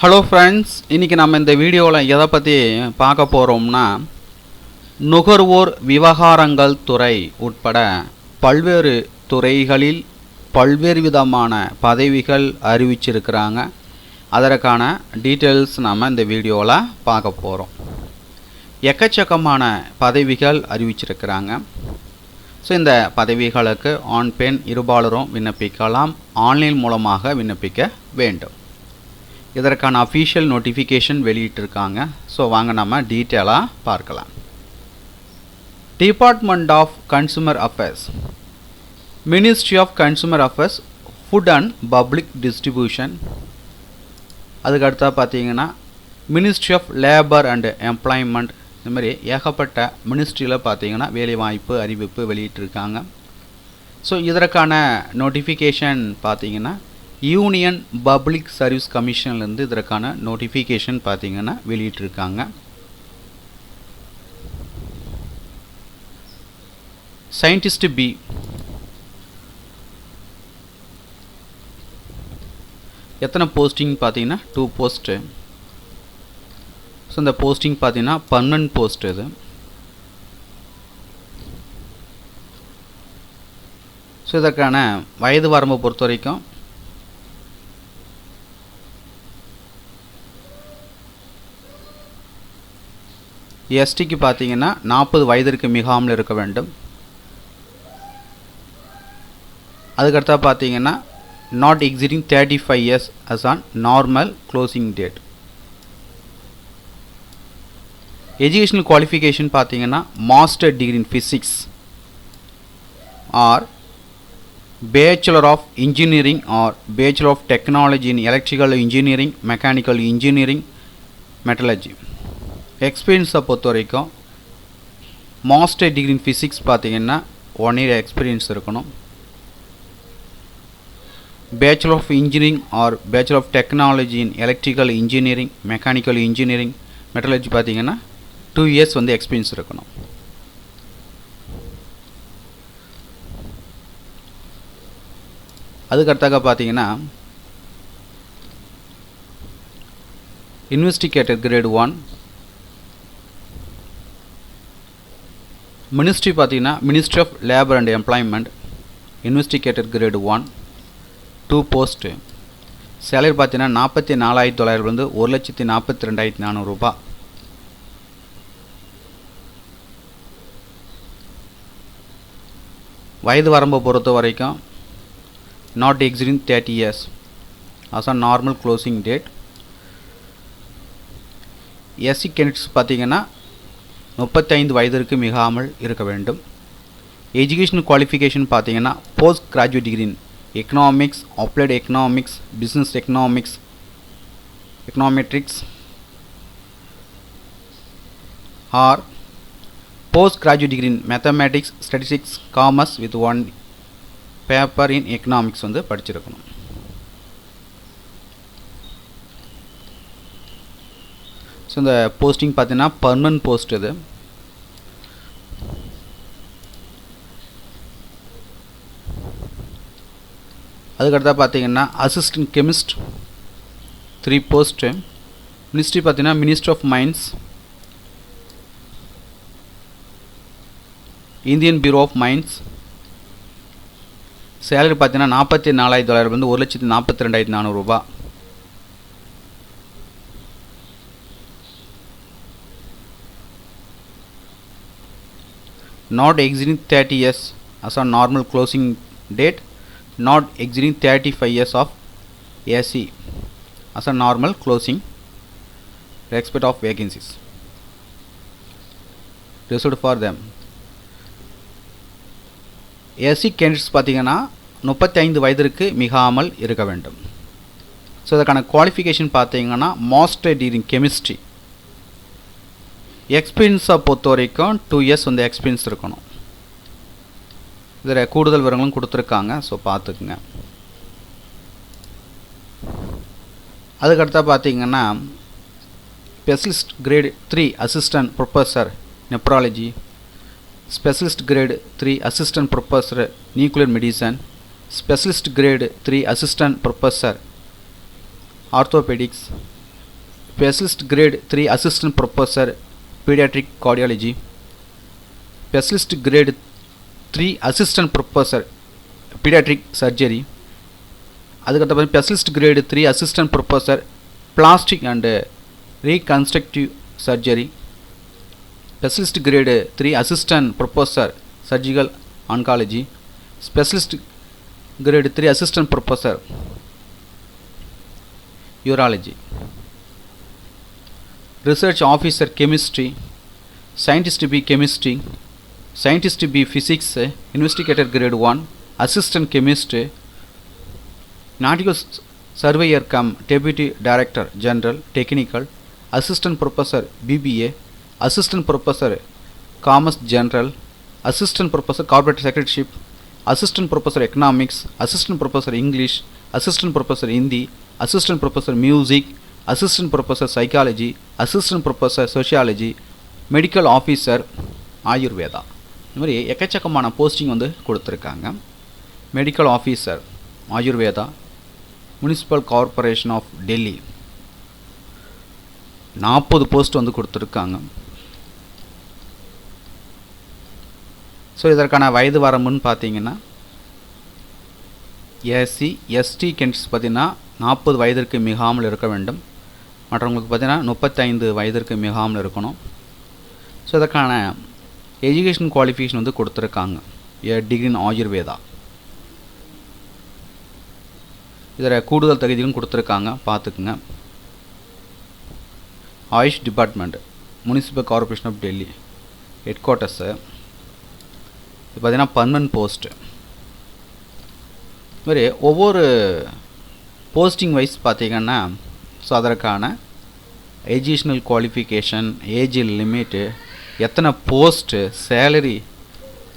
Hello friends இன்றைக்கி நம்ம இந்த வீடியோவில் எதை பற்றி பார்க்க போகிறோம்னா நுகர்வோர் விவகாரங்கள் துறை உட்பட பல்வேறு துறைகளில் பல்வேறு விதமான பதவிகள் அறிவிச்சிருக்கிறாங்க. அதற்கான டீட்டெயில்ஸ் நம்ம இந்த வீடியோவில் பார்க்க போகிறோம் எக்கச்சக்கமான பதவிகள் அறிவிச்சிருக்கிறாங்க. ஸோ இந்த பதவிகளுக்கு ஆண் பெண் இருபாலரும் விண்ணப்பிக்கலாம். ஆன்லைன் மூலமாக விண்ணப்பிக்க வேண்டும். இதற்கான அஃபீஷியல் நோட்டிஃபிகேஷன் வெளியிட்டிருக்காங்க. ஸோ வாங்க நம்ம டீட்டெயிலாக பார்க்கலாம். Department of consumer affairs ministry of consumer affairs food and public distribution அதுக்கு அடுத்தா பார்த்தீங்கன்னா ministry of labour and employment இந்த மாதிரி ஏகப்பட்ட மினிஸ்ட்ரியில் பார்த்தீங்கன்னா வேலைவாய்ப்பு அறிவிப்பு வெளியிட்டிருக்காங்க. ஸோ இதற்கான நோட்டிஃபிகேஷன் பார்த்தீங்கன்னா யூனியன் பப்ளிக் சர்வீஸ் கமிஷன்லேருந்து இதற்கான நோட்டிஃபிகேஷன் பார்த்திங்கன்னா வெளியிட்டிருக்காங்க. சயின்டிஸ்ட் பி எத்தனை போஸ்டிங் பார்த்தீங்கன்னா? டூ போஸ்ட்டு ஸோ இந்த போஸ்டிங் பார்த்தீங்கன்னா பர்மனன்ட் போஸ்ட் இது. ஸோ இதற்கான வயது வரம்பை பொறுத்த வரைக்கும் எஸ்டிக்கு பார்த்தீங்கன்னா நாற்பது வயதிற்கு மிகாமல் இருக்க வேண்டும். அதுக்கடுத்தா பார்த்தீங்கன்னா not exceeding thirty five years as on normal closing date educational qualification பார்த்தீங்கன்னா master degree in physics or bachelor of engineering or bachelor of technology in electrical engineering mechanical engineering metallurgy எக்ஸ்பீரியன்ஸை பொறுத்த வரைக்கும் மாஸ்டர் டிகிரி இன் ஃபிசிக்ஸ் பார்த்தீங்கன்னா one year experience இருக்கணும். Bachelor of engineering or bachelor of technology in electrical engineering mechanical engineering metallurgy பார்த்தீங்கன்னா two years வந்து experience இருக்கணும். அதுக்கடுத்தாக பார்த்தீங்கன்னா இன்வெஸ்டிகேட்டர் கிரேட் ஒன் மினிஸ்ட்ரி பார்த்தீங்கன்னா ministry of labour and employment investigator grade one two post salary பார்த்தீங்கன்னா நாற்பத்தி நாலாயிரத்தி தொள்ளாயிரம்லேருந்து ஒரு லட்சத்தி நாற்பத்தி ரெண்டாயிரத்தி நானூறுரூபா வயது வரம்பை பொறுத்த வரைக்கும் not exceeding thirty years as a normal closing date SC candidates பார்த்தீங்கன்னா முப்பத்தைந்து வயதிற்கு மிகாமல் இருக்க வேண்டும். எஜுகேஷன் குவாலிஃபிகேஷன் பார்த்தீங்கன்னா post graduate degree in economics applied economics business economics econometrics or post graduate degree in mathematics statistics commerce with one paper in economics வந்து படிச்சிருக்கணும். So இந்த போஸ்டிங் பார்த்தீங்கன்னா பர்மனன்ட் போஸ்ட் இது. அதுக்கடுத்தா பார்த்தீங்கன்னா assistant chemist three post ministry பார்த்தீங்கன்னா ministry of mines Indian bureau of mines salary பார்த்தீங்கன்னா நாற்பத்தி நாலாயிரத்தி தொள்ளாயிரம் வந்து ஒரு லட்சத்தி நாற்பத்தி ரெண்டாயிரத்தி நானூறுரூபா not exceeding 30 years as on normal closing date not exceeding 35 years of AC as a normal closing respect of vacancies reserved for them SC candidates பார்த்தீங்கன்னா முப்பத்தைந்து வயதிற்கு மிகாமல் இருக்க வேண்டும் ஸோ இதற்கான குவாலிஃபிகேஷன் பார்த்தீங்கன்னா மாஸ்டர் டிகிரி கெமிஸ்ட்ரி எக்ஸ்பீரியன்ஸை பொறுத்த வரைக்கும் டூ இயர்ஸ் வந்து எக்ஸ்பீரியன்ஸ் இருக்கணும். இதில் கூடுதல் விவரங்களும் கொடுத்துருக்காங்க ஸோ பார்த்துக்குங்க. அதுக்கடுத்தா பார்த்தீங்கன்னா specialist grade three assistant professor nephrology specialist grade three assistant professor nuclear medicine specialist grade three assistant professor orthopaedics specialist grade three assistant professor paediatric cardiology specialist grade three assistant professor paediatric surgery அதுக்கடுத்த பார்த்து specialist grade three assistant professor plastic and reconstructive surgery specialist grade three assistant professor surgical oncology specialist grade three assistant professor urology research officer chemistry, scientist B chemistry, scientist B physics, investigator grade 1, assistant chemist, nautical surveyor cum deputy director general technical, assistant professor BBA, assistant professor commerce general, assistant professor corporate secretaryship, assistant professor economics, assistant professor English, assistant professor Hindi, assistant professor music, assistant professor psychology assistant professor sociology medical officer Ayurveda. இந்த மாதிரி எக்கச்சக்கமான posting வந்து கொடுத்துருக்காங்க. Medical officer Ayurveda municipal corporation of Delhi நாற்பது post வந்து கொடுத்துருக்காங்க. So இதற்கான வயது வரம்புன்னு பார்த்தீங்கன்னா எஸ்சி எஸ்டி கென்ட்ஸ் பார்த்தீங்கன்னா நாற்பது வயதிற்கு மிகாமல் இருக்க வேண்டும். மற்றவங்களுக்கு பார்த்தீங்கன்னா முப்பத்தைந்து வயதிற்கு மிகாமல் இருக்கணும். ஸோ இதற்கான எஜுகேஷன் குவாலிஃபிகேஷன் வந்து கொடுத்துருக்காங்க. ஏ டிகிரி இன் ஆயுர்வேதா இதில் கூடுதல் தகுதியும் கொடுத்துருக்காங்க. பார்த்துக்குங்க. AYUSH department municipal corporation of Delhi headquarters இது பார்த்தீங்கன்னா பர்மனன்ட் போஸ்ட்டு மாதிரி ஒவ்வொரு போஸ்டிங் வைஸ் பார்த்தீங்கன்னா ஸோ அதற்கான எஜுகேஷ்னல் குவாலிஃபிகேஷன் ஏஜ் லிமிட்டு எத்தனை post salary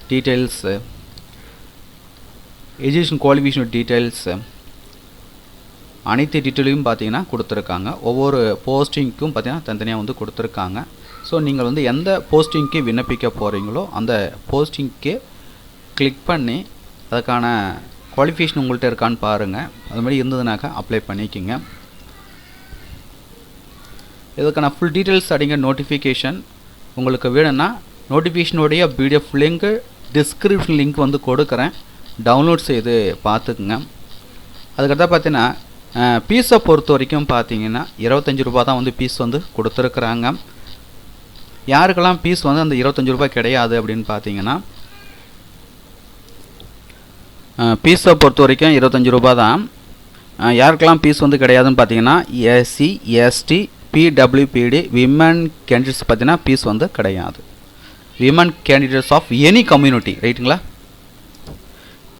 details education qualification details அனைத்து டீட்டெயிலையும் பார்த்தீங்கன்னா கொடுத்துருக்காங்க. ஒவ்வொரு போஸ்டிங்க்கும் பார்த்தீங்கன்னா தனித்தனியாக வந்து கொடுத்துருக்காங்க. ஸோ நீங்கள் வந்து எந்த போஸ்டிங்க்கு விண்ணப்பிக்க போகிறீங்களோ அந்த போஸ்டிங்க்கு கிளிக் பண்ணி அதுக்கான குவாலிஃபிகேஷன் உங்கள்கிட்ட இருக்கான்னு பாருங்கள் அது மாதிரி இருந்ததுனாக்கா அப்ளை பண்ணிக்கோங்க. இதுக்கான ஃபுல் டீட்டெயில்ஸ் அடிங்க நோட்டிஃபிகேஷன் உங்களுக்கு வேணும்னா நோட்டிஃபிகேஷனுடைய பிடிஎஃப் லிங்க்கு டிஸ்கிரிப்ஷன் லிங்க் வந்து கொடுக்குறேன். டவுன்லோட் செய்து பார்த்துக்குங்க. அதுக்கடுத்தா பார்த்தீங்கன்னா பீஸை பொறுத்த வரைக்கும் பார்த்தீங்கன்னா இருபத்தஞ்சி ரூபா தான் வந்து பீஸ் வந்து கொடுத்துருக்குறாங்க. யாருக்கெல்லாம் பீஸ் வந்து அந்த இருபத்தஞ்சி ரூபாய் கிடையாது அப்படின்னு பார்த்தீங்கன்னா பீஸை பொறுத்த வரைக்கும் இருபத்தஞ்சி ரூபா தான். யாருக்கெல்லாம் பீஸ் வந்து கிடையாதுன்னு பார்த்தீங்கன்னா SC ST PWBD women candidates பார்த்தீங்கன்னா பீஸ் வந்து கிடையாது. Women candidates of any community ரைட்டுங்களா